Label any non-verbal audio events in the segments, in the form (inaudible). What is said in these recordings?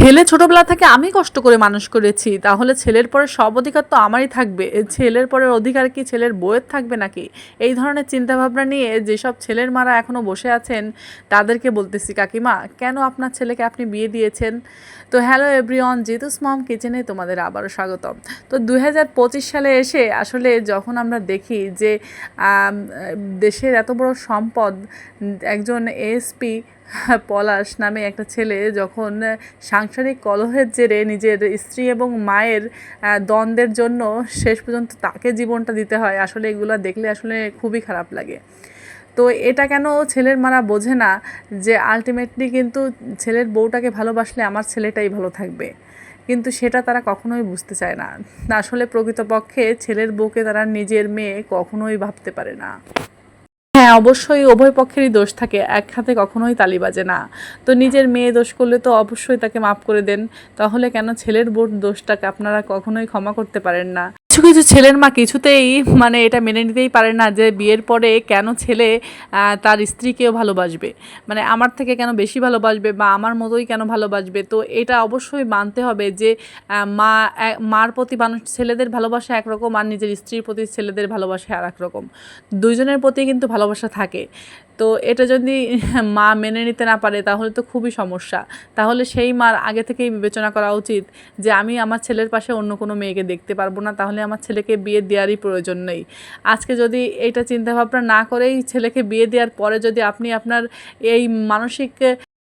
ছেলে ছোটবেলা থেকে আমি কষ্ট করে মানুষ করেছি, তাহলে ছেলের পরে সব অধিকার তো আমারই থাকবে। ছেলের পরের অধিকার কি ছেলের বউয়ের থাকবে নাকি? এই ধরনের চিন্তাভাবনা নিয়ে যেসব ছেলের মারা এখনও বসে আছেন, তাদেরকে বলতেছি, কাকিমা, কেন আপনার ছেলেকে আপনি বিয়ে দিয়েছেন? তো হ্যালো এভরিওয়ান, জিতুস মম কিচেনে তোমাদের আবারও স্বাগতম। তো দু হাজার পঁচিশ সালে এসে আসলে যখন আমরা দেখি যে দেশের এত বড় সম্পদ, একজন এএসপি পলাশ নামে একটা ছেলে যখন সাংসারিক কলহের জেরে নিজের স্ত্রী এবং মায়ের দ্বন্দ্বের জন্য শেষ পর্যন্ত তাকে জীবনটা দিতে হয়, আসলে এগুলো দেখলে আসলে খুবই খারাপ লাগে। তো এটা কেন ছেলের মারা বোঝে না যে আলটিমেটলি কিন্তু ছেলের বউটাকে ভালোবাসলে আমার ছেলেটাই ভালো থাকবে। কিন্তু সেটা তারা কখনোই বুঝতে চায় না। আসলে প্রকৃতপক্ষে ছেলের বউকে তারা নিজের মেয়ে কখনোই ভাবতে পারে না। হ্যাঁ অবশ্যই উভয় পক্ষেরই দোষ থাকে। এক হাতে কখনোই তালি বাজে না। তো নিজের মেয়ে দোষ করলে তো অবশ্যই তাকে মাফ করে দেন। তাহলে কেন ছেলের বোর দোষটাকে আপনারা কখনোই ক্ষমা করতে পারেন না? কিছু কিছু ছেলের মা কিছুতেই মানে এটা মেনে নিতেই পারে না যে বিয়ের পরে কেন ছেলে তার স্ত্রীকেও ভালোবাসবে। মানে আমার থেকে কেন বেশি ভালোবাসবে বা আমার মতোই কেন ভালোবাসবে? তো এটা অবশ্যই মানতে হবে যে মা মার প্রতি মানুষ ছেলেদের ভালোবাসা একরকম আর নিজের স্ত্রীর প্রতি ছেলেদের ভালোবাসা আর একরকম দুইজনের প্রতি কিন্তু ভালোবাসা থাকে। তো এটা যদি মা মেনে নিতে না পারে, তাহলে তো খুবই সমস্যা। তাহলে সেই মার আগে থেকেই বিবেচনা করা উচিত যে, আমি আমার ছেলের পাশে অন্য কোনো মেয়েকে দেখতে পারব না, তাহলে আমার ছেলেকে বিয়ে দেওয়ারই প্রয়োজন নেই। আজকে যদি এইটা চিন্তাভাবনা না করেই ছেলেকে বিয়ে দেওয়ার পরে যদি আপনি আপনার এই মানসিক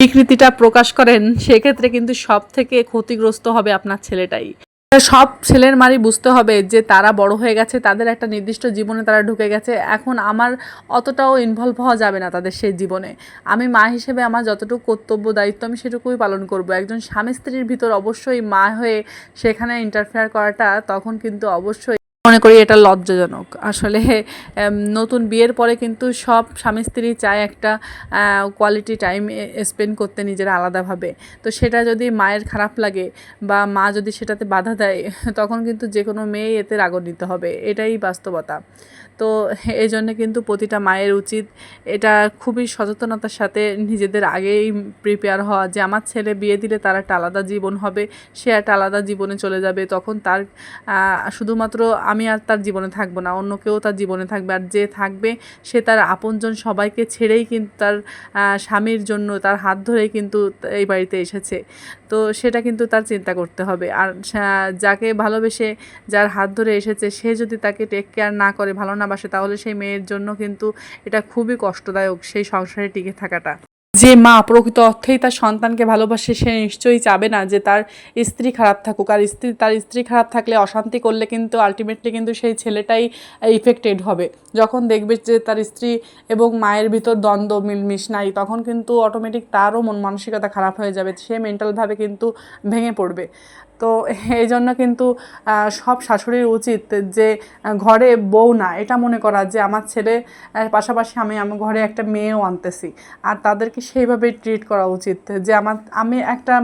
বিকৃতিটা প্রকাশ করেন, সেক্ষেত্রে কিন্তু সব থেকে ক্ষতিগ্রস্ত হবে আপনার ছেলেটাই। সব ছেলের মারি বুঝতে হবে যে তারা বড় হয়ে গেছে, তাদের একটা নির্দিষ্ট জীবনে তারা ঢুকে গেছে। এখন আমার অতটাও ইনভলভ হওয়া যাবে না তাদের সেই জীবনে। আমি মা হিসেবে আমার যতটুকু কর্তব্য, দায়িত্ব আমি সেটুকুই পালন করব। একজন স্বামী স্ত্রীর ভিতর অবশ্যই মা হয়ে সেখানে ইন্টারফেয়ার করাটা তখন কিন্তু অবশ্যই মনে করি এটা লজ্জাজনক। আসলে নতুন বিয়ের পরে কিন্তু সব স্বামী স্ত্রী চায় একটা কোয়ালিটি টাইম স্পেন্ড করতে নিজেরা আলাদাভাবে। তো সেটা যদি মায়ের খারাপ লাগে বা মা যদি সেটাতে বাধা দেয়, তখন কিন্তু যে কোনো মেয়ে এতে রাগান্বিত হবে। এটাই বাস্তবতা। তো এই জন্য কিন্তু প্রতিটা মায়ের উচিত এটা খুবই সচেতনতার সাথে নিজেদের আগেই প্রিপেয়ার হওয়া যে আমার ছেলে বিয়ে দিলে তার একটা আলাদা জীবন হবে, সে একটা আলাদা জীবনে চলে যাবে। তখন তার শুধুমাত্র আমি আর তার জীবনে থাকব না, অন্য কেউ তার জীবনে থাকবে আর যে থাকবে সে তার আপনজন সবাইকে ছেড়েই কিন্তু তার স্বামীর জন্য তার হাত ধরেই কিন্তু এই বাড়িতে এসেছে। তো সেটা কিন্তু তার চিন্তা করতে হবে। আর যাকে ভালোবেসে যার হাত ধরে এসেছে, সে যদি তাকে টেক কেয়ার না করে, ভালো না বাসে, তাহলে সেই মেয়ের জন্য কিন্তু এটা খুবই কষ্টদায়ক সেই সংসারে টিকে থাকাটা। যে মা প্রকৃত অর্থেই তার সন্তানকে ভালোবাসে, সে নিশ্চয়ই চাবে না যে তার স্ত্রী খারাপ থাকুক। আর স্ত্রী, তার স্ত্রী খারাপ থাকলে, অশান্তি করলে কিন্তু আলটিমেটলি কিন্তু সেই ছেলেটাই ইফেক্টেড হবে। যখন দেখবে যে তার স্ত্রী এবং মায়ের ভিতর দ্বন্দ্ব, মিলমিশ নাই, তখন কিন্তু অটোমেটিক তারও মন মানসিকতা খারাপ হয়ে যাবে। সে মেন্টালভাবে কিন্তু ভেঙে পড়বে। তো (laughs) এই জন্য কিন্তু সব শাশুড়ির উচিত যে ঘরে বউ না। এটা মনে করা যে, আমার ছেলে পাশাপাশি আমি আমার ঘরে একটা মেয়েও আনতেছি। আর তাদেরকে সেইভাবেই ট্রিট করা উচিত যে, আমার, আমি একটা,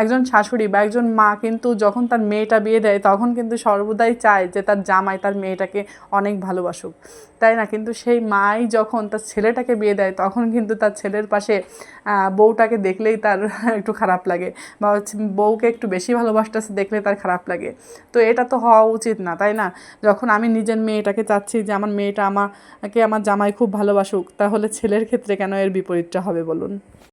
একজন শাশুড়ি বা একজন মা কিন্তু যখন তার মেয়েটা বিয়ে দেয়, তখন কিন্তু সর্বদাই চায় যে, তার জামাই তার মেয়েটাকে অনেক ভালোবাসুক। তাই না? কিন্তু সেই মাই যখন তার ছেলেটাকে বিয়ে দেয়, তখন কিন্তু তার ছেলের পাশে বউটাকে দেখলেই তার (laughs) একটু খারাপ লাগে বা বউকে একটু বেশি ভালোবাসতেছে দেখলে তার খারাপ লাগে। তো এটা তো হওয়া উচিত না, তাই না? যখন আমি নিজের মেয়েটাকে চাচ্ছি যে আমার মেয়েটা আমাকে, আমার জামাই খুব ভালোবাসুক, তাহলে ছেলের ক্ষেত্রে কেন এর বিপরীতটা হবে বলুন?